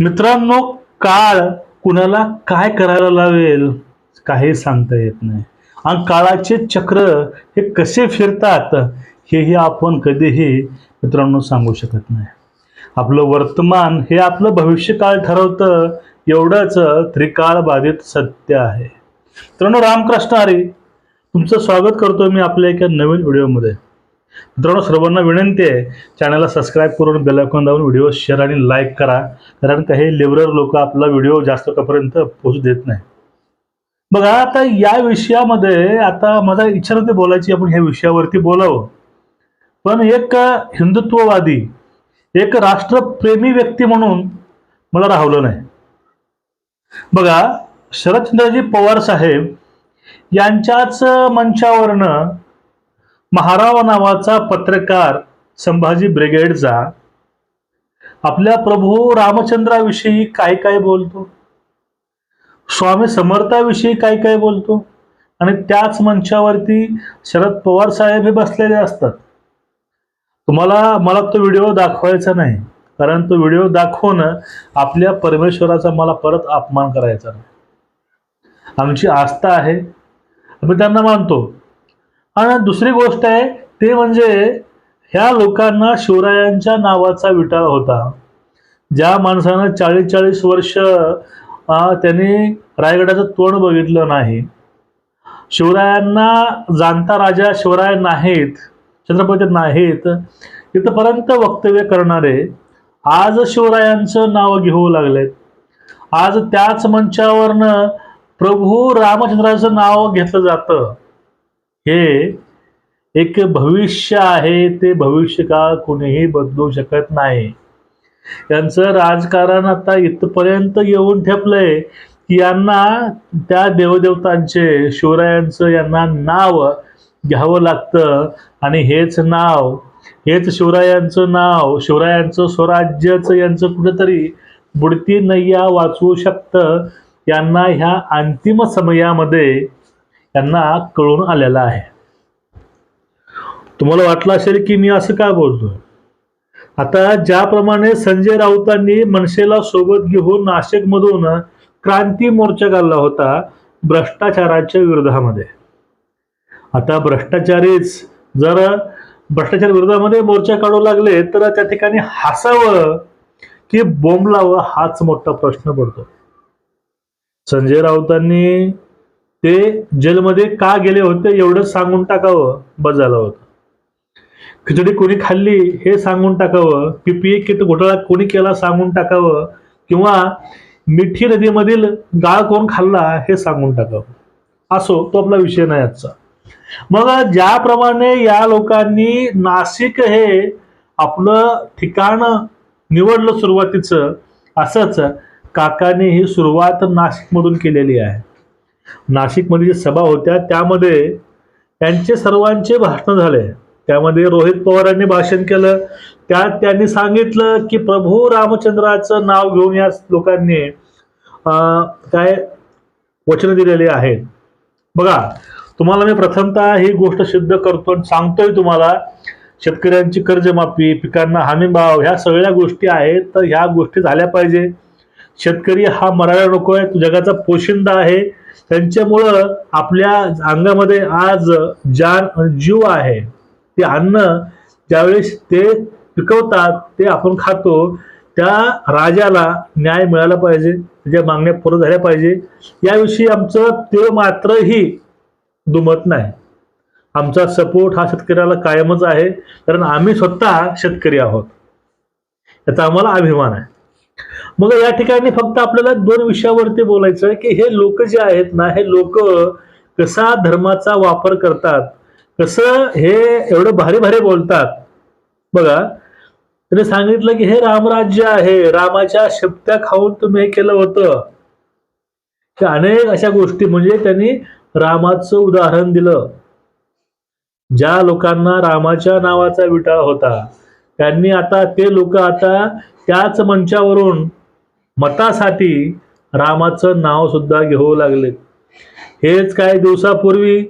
मित्रांनो काळ कुणाला काय करायला लावेल काही सांगता येत नाही. आणि काळाचे चक्र हे कसे फिरतात हेही आपण कधीही मित्रांनो सांगू शकत नाही. आपलं वर्तमान हे आपलं भविष्यकाळ ठरवतं एवढंच त्रिकाळ बाधित सत्य आहे. मित्रांनो रामकृष्ण हरी तुमचं स्वागत करतो मी आपल्या एका नवीन व्हिडिओमध्ये. मित्रांनो सर्वांना विनंती आहे चॅनलला सबस्क्राईब करून बेलायकॉन दाबून व्हिडिओ शेअर आणि लाईक करा कारण काही लिबरल लोक आपला व्हिडिओ जास्त कापर्यंत पोहोचू देत नाही. बघा आता या विषयामध्ये आता माझा इच्छा नव्हती बोलायची आपण ह्या विषयावरती बोलावं. पण एक हिंदुत्ववादी एक राष्ट्रप्रेमी व्यक्ती म्हणून मला राहवलं नाही. बघा शरदचंद्रजी पवार साहेब यांच्याच मंचावरनं महाराव नावाचा पत्रकार संभाजी ब्रिगेडचा. आपल्या प्रभू रामचंद्राविषयी काय काय बोलतो? स्वामी समर्थाविषयी काय काय बोलतो? आणि त्याच मंचावरती शरद पवार साहेब हे बसलेले असतात. तुम्हाला मला तो व्हिडिओ दाखवायचा नाही. कारण तो व्हिडिओ दाखवणं आपल्या परमेश्वराचा मला परत अपमान करायचा नाही. आमची आस्था आहे. आम्ही त्यांना मानतो. आणि दुसरी गोष्ट आहे ते म्हणजे ह्या लोकांना शिवरायांच्या नावाचा विटाळ होता. ज्या माणसानं चाळीस चाळीस वर्ष त्यांनी रायगडाचं तोंड बघितलं नाही. शिवरायांना जाणता राजा शिवराय नाहीत छत्रपती नाहीत इथपर्यंत वक्तव्य करणारे आज शिवरायांचं नाव घेऊ लागलेत. आज त्याच मंचावरनं प्रभू रामचंद्राचं नाव घेतलं जातं. हे एक भविष्य आहे ते भविष्य काळ कुणीही बदलू शकत नाही. यांचं राजकारण आता इथपर्यंत येऊन ठेपलंय की यांना त्या देवदेवतांचे शिवरायांचं यांना नाव घ्यावं लागतं. आणि हेच नाव हेच शिवरायांचं नाव शिवरायांचं स्वराज्याचं यांचं कुठेतरी बुडती नय्या वाचवू शकतं. यांना ह्या अंतिम समयामध्ये त्यांना कळून आलेलं आहे. तुम्हाला वाटलं असेल की मी असं काय बोलतो आता ज्याप्रमाणे संजय राऊतांनी मनसेला सोबत घेऊन नाशिकमधून क्रांती मोर्चा काढला होता भ्रष्टाचाराच्या विरोधामध्ये. आता भ्रष्टाचारीच जर भ्रष्टाचार विरोधामध्ये मोर्चा काढू लागले तर त्या ठिकाणी हसावं की बोंबलावं हाच मोठा प्रश्न पडतो. संजय राऊतांनी ते जेलमध्ये का गेले होते एवढं सांगून टाकावं बस झालं होतं. खिचडी कोणी खाल्ली हे सांगून टाकावं पीपीए किट घोटाळा कोणी केला सांगून टाकावं किंवा मिठी नदीमधील गाळ कोण खाल्ला हे सांगून टाकावं. असो तो आपला विषय नाही आजचा. मग ज्याप्रमाणे या लोकांनी नाशिक हे आपलं ठिकाण निवडलं सुरुवातीचं असंच काकाने ही सुरुवात नाशिकमधून केलेली आहे. नाशिकमध्ये जे सभा होत्या त्यामध्ये त्यांचे सर्वांचे भाषण झाले. त्यामध्ये रोहित पवारांनी भाषण केलं. त्यात त्यांनी सांगितलं की प्रभू रामचंद्राचं नाव घेऊन या लोकांनी अं, काय वचन दिलेली आहेत. बघा तुम्हाला मी प्रथमतः ही गोष्ट सिद्ध करतो आणि सांगतोय तुम्हाला शेतकऱ्यांची कर्जमाफी पिकांना हमीभाव ह्या सगळ्या गोष्टी आहेत तर ह्या गोष्टी झाल्या पाहिजे. शेतकरी हा मरायला नको आहे तो जगाचा पोशिंदा आहे. त्यांच्यामुळं आपल्या अंगामध्ये आज जान जीव आहे. ते अन्न ज्यावेळेस ते पिकवतात ते आपण खातो त्या राजाला न्याय मिळाला पाहिजे त्याच्या मागण्या पूर्ण झाल्या पाहिजे. याविषयी आमचं ते मात्रही दुमत नाही. आमचा सपोर्ट हा शेतकऱ्याला कायमच आहे कारण आम्ही स्वतः शेतकरी आहोत. याचा आम्हाला अभिमान आहे. मग या ठिकाणी फक्त आपल्याला दोन विषयावरती बोलायचं आहे की हे लोक जे आहेत ना हे लोक कसा धर्माचा वापर करतात? कसं हे एवढं भारी भारी बोलतात? बघा त्याने सांगितलं की हे रामराज्य आहे रामाच्या शब्द्या खाऊन तुम्ही हे केलं होतं. की अनेक अशा गोष्टी म्हणजे त्यांनी रामाचं उदाहरण दिलं. ज्या लोकांना रामाच्या नावाचा विटाळ होता त्यांनी आता ते लोक आता त्याच मंचावरून मतासाठी रामाचं नाव सुद्धा घेऊ लागले. हेच काही दिवसापूर्वी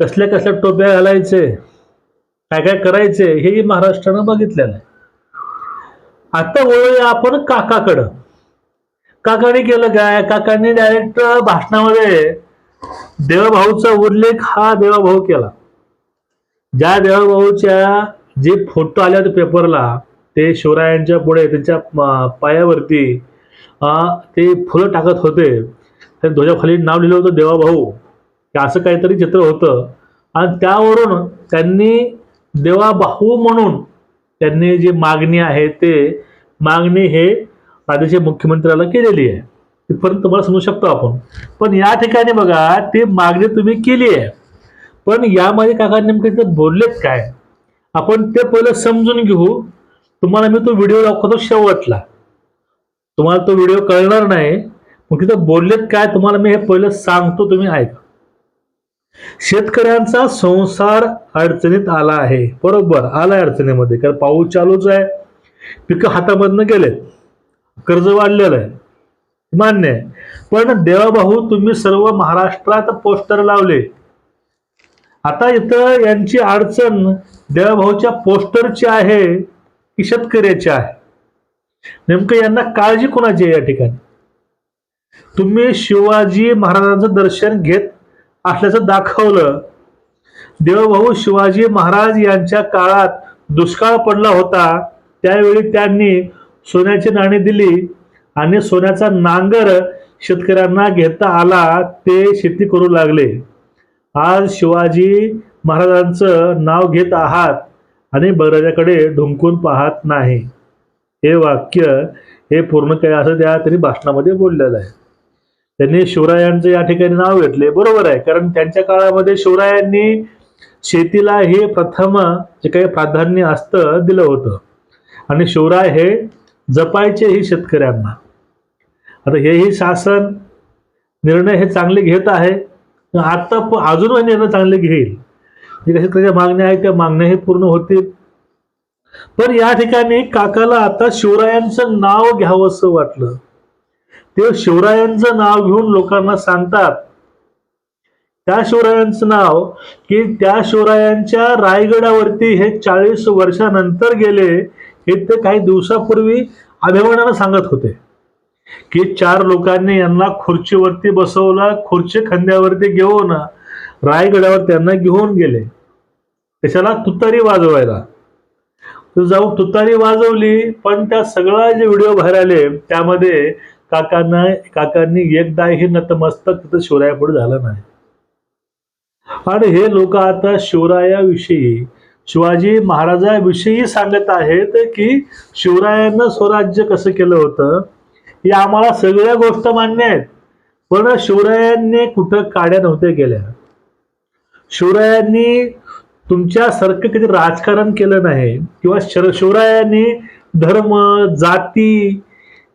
कसल्या कसल्या टोप्या घालायचे काय काय करायचे हेही महाराष्ट्रानं बघितलेलं आहे. आता वळूया आपण काकाकडं. काकाने केलं काय? काकांनी डायरेक्ट भाषणामध्ये देवभाऊचा उल्लेख हा देवाभाऊ केला. ज्या देवभाऊच्या जे फोटो आले होते पेपरला ते शिवरायांच्या पुढे त्यांच्या पायावरती ते फुलं टाकत होते. त्या ध्वजाखाली नाव लिहिलं होतं देवाभाऊ असं काहीतरी चित्र होतं. आणि त्यावरून त्यांनी देवाभाऊ म्हणून त्यांनी जी मागणी आहे ते मागणी हे राज्याच्या मुख्यमंत्र्याला केलेली आहे. तिथपर्यंत तुम्हाला समजू शकतो आपण. पण या ठिकाणी बघा ती मागणी तुम्ही केली आहे. पण यामध्ये काका नेमके बोललेत काय? आपण ते पहिलं समजून घेऊ. तुम्हाला मी तो व्हिडिओ दाखवतो शेवटला. तुम्हाला तो व्हिडिओ कळणार नाही. मग तिथं बोललेत काय तुम्हाला मी हे पहिलं सांगतो तुम्ही ऐका. शेतकऱ्यांचा संसार अडचणीत आला आहे. बरोबर आलाय अडचणीमध्ये. कारण पाऊस चालूच आहे. पिकं हातामधनं गेलेत. कर्ज वाढलेलं आहे. मान्य आहे. पण देवाभाऊ तुम्ही सर्व महाराष्ट्रात पोस्टर लावले. आता इथं यांची अडचण देवाभाऊच्या पोस्टरची आहे की शेतकऱ्याची आहे? नेमकं यांना काळजी कोणाची आहे या ठिकाणी? तुम्ही शिवाजी महाराजांचं दर्शन घेत असल्याचं दाखवलं. देवभाऊ शिवाजी महाराज यांच्या काळात दुष्काळ पडला होता. त्यावेळी त्यांनी सोन्याची नाणी दिली आणि सोन्याचा नांगर शेतकऱ्यांना घेता आला ते शेती करू लागले. आज शिवाजी महाराजांचं नाव घेत आहात आणि बळराजाकडे ढुंकून पाहत नाही. हे वाक्य हे पूर्ण काय असं त्या त्यांनी भाषणामध्ये बोललेलं आहे. त्यांनी शिवरायांचं या ठिकाणी नाव घेतले. बरोबर आहे. कारण त्यांच्या काळामध्ये शिवरायांनी शेतीला हे प्रथम जे काही प्राधान्य असतं दिलं होतं. आणि शिवराय हे जपायचे ही शेतकऱ्यांना. आता हेही शासन निर्णय हे चांगले घेत आहे. आता प- अजूनही निर्णय चांगले घेईल. जे शेतकऱ्याच्या मागण्या आहेत त्या मागण्या हे पूर्ण होतील. पण या ठिकाणी काकाला आता शिवरायांचं नाव घ्यावंसं वाटलं. ते शिवरायांचं नाव घेऊन लोकांना सांगतात त्या शिवरायांचं नाव की त्या शिवरायांच्या रायगडावरती हे चाळीस वर्षानंतर गेले हे ते काही दिवसापूर्वी अभिमानानं सांगत होते. की चार लोकांनी यांना खुर्चीवरती बसवलं खुर्ची खांद्यावरती घेऊन रायगडावर त्यांना घेऊन गेले. कशाला? तुतारी वाजवायला. जाऊन तुतारी वाजवली पण त्या सगळा जे व्हिडिओ बाहेर आले त्यामध्ये काकांना काकांनी एकदाही नतमस्तक तिथं शिवरायापुढे झालं नाही. आणि हे लोक आता शिवरायाविषयी शिवाजी महाराजाविषयी सांगत आहेत की शिवरायानं स्वराज्य कसं केलं होतं हे आम्हाला सगळ्या गोष्ट मान्य आहेत. पण शिवरायांनी कुठं काड्या नव्हत्या केल्या. शिवरायांनी तुमच्यासारखं कधी राजकारण केलं नाही. किंवा शर शिवरायांनी धर्म जाती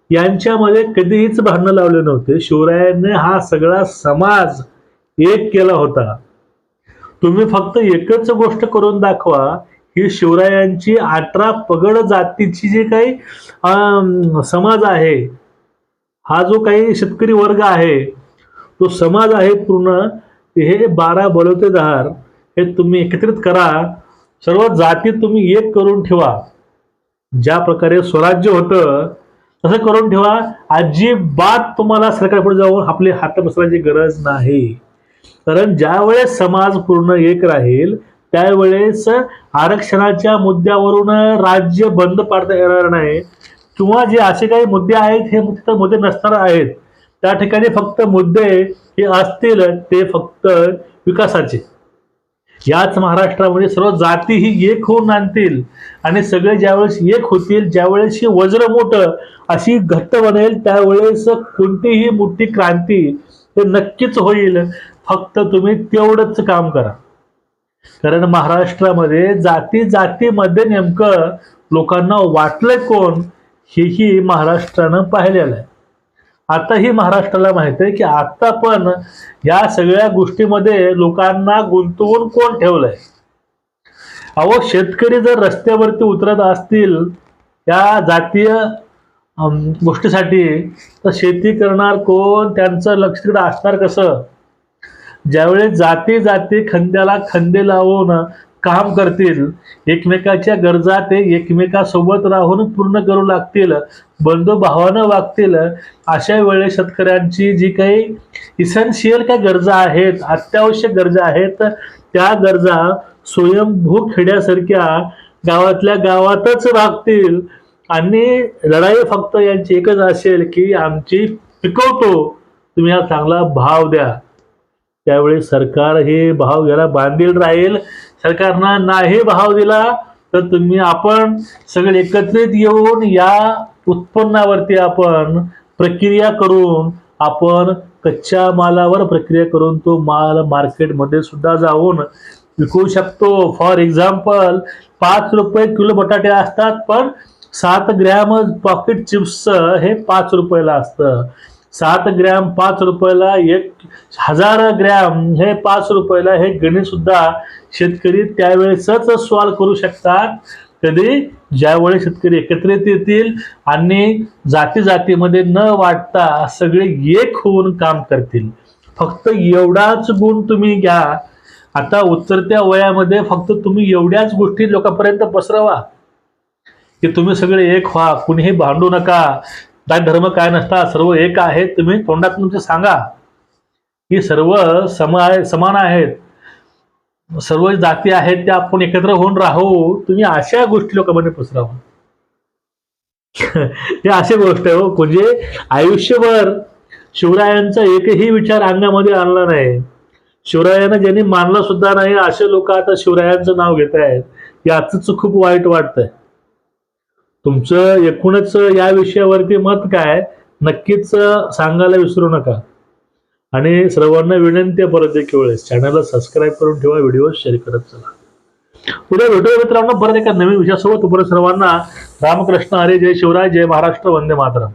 यांच्यामध्ये कधीच भांडणं लावले नव्हते. शिवरायांनी हा सगळा समाज एक केला होता. तुम्ही फक्त एकच गोष्ट करून दाखवा ही शिवरायांची अठरा पगड जातीची जी काही समाज आहे हा जो काही शेतकरी वर्ग आहे तो समाज आहे पूर्ण हे बारा बलुतेदार हे तुम्ही एकत्रित करा. सर्व जाती तुम्ही एक करून ठेवा. ज्या प्रकारे स्वराज्य होतं तसं करून ठेवा. अजिबात तुम्हाला सरकारपुढे जाऊन आपले हात बसण्याची गरज नाही. कारण ज्यावेळेस समाज पूर्ण एक राहील त्यावेळेस आरक्षणाच्या मुद्द्यावरून राज्य बंद पाडता येणार नाही. किंवा जे असे काही मुद्दे आहेत हे तिथं मुद्दे नसणार आहेत. त्या ठिकाणी फक्त मुद्दे हे असतील ते फक्त विकासाचे. याच महाराष्ट्रामध्ये सर्व जाती ही एक होऊन आणतील आणि सगळे ज्यावेळेस एक होतील ज्यावेळेस वज्र मोठं अशी घट्ट बनेल त्यावेळेस कोणतीही मोठी क्रांती हे नक्कीच होईल. फक्त तुम्ही तेवढंच काम करा. कारण महाराष्ट्रामध्ये जाती जातीमध्ये नेमकं लोकांना वाटलंय कोण हेही महाराष्ट्रानं पाहिलेलं आहे. आताही महाराष्ट्राला माहीत आहे की आता पण या सगळ्या गोष्टीमध्ये लोकांना गुंतवून कोण ठेवलंय? अहो शेतकरी जर रस्त्यावरती उतरत असतील या जातीय गोष्टीसाठी तर शेती करणार कोण? त्यांचं लक्ष तिकडे असणार कसं? ज्यावेळेस जाती जाती खंद्याला खंदे लावून काम करतील. एकमेकाच्या गरजा ते एकमेकासोबत राहून पूर्ण करू लागतील. बंधुभावानं वागतील. अशा वेळेस शेतकऱ्यांची जी काही इसेन्शियल काय गरजा आहेत अत्यावश्यक गरजा आहेत त्या गरजा स्वयंभू खेड्यासारख्या गावातल्या गावातच भागतील आणि लढाई फक्त यांची एकच असेल की आमची पिकवतो. तुम्ही हा चांगला भाव द्या. त्यावेळी सरकार हे भाव घ्यायला बांधील राहील. सरकारनं नाही भाव दिला तर तुम्ही आपण सगळे एकत्रित येऊन या उत्पन्नावरती आपण प्रक्रिया करून आपण कच्च्या मालावर प्रक्रिया करून तो माल मार्केटमध्ये सुद्धा जाऊन विकू शकतो. फॉर एक्झाम्पल पाच रुपये किलो बटाटे असतात पण सात ग्रॅम पॉकेट चिप्स हे पाच रुपयाला असतं. सात ग्रॅम पाच रुपयाला एक हजार ग्रॅम हे पाच रुपयाला हे गणितसुद्धा शेतकरी त्यावेळेसच सॉल्व करू शकतात. कधी? ज्यावेळी शेतकरी एकत्रित येतील आणि जाती जातीमध्ये न वाटता सगळे एक होऊन काम करतील. फक्त एवढाच गुण तुम्ही घ्या. आता उतरत्या वयामध्ये फक्त तुम्ही एवढ्याच गोष्टी लोकांपर्यंत पसरवा. की तुम्ही सगळे एक व्हा कुणीही भांडू नका. काय धर्म काय नसता सर्व एक आहे तुम्ही तोंडात तुमचे सांगा. की सर्व सम समान आहेत. सर्व जाती आहेत त्या आपण एकत्र होऊन राहू. तुम्ही अशा गोष्टी लोकांमध्ये पसराव. हे अशी गोष्ट आहे हो. म्हणजे आयुष्यभर शिवरायांचा एकही विचार अंगामध्ये आणला नाही. शिवरायानं ज्यांनी मानलं सुद्धा नाही असे लोक आता शिवरायांचं नाव घेत आहेत याच खूप वाईट वाटतंय. तुमचं एकूणच या विषयावरती मत काय? नक्कीच सांगायला विसरू नका. आणि सर्वांना विनंती आहे परत एक वेळेस. चॅनलला सबस्क्राईब करून ठेवा व्हिडिओ शेअर करत चला. उद्या भेटूया मित्रांनो परत एका नवीन विषयासोबत. तोपर्यंत सर्वांना रामकृष्ण हरे जय शिवराय जय महाराष्ट्र वंदे मातरम.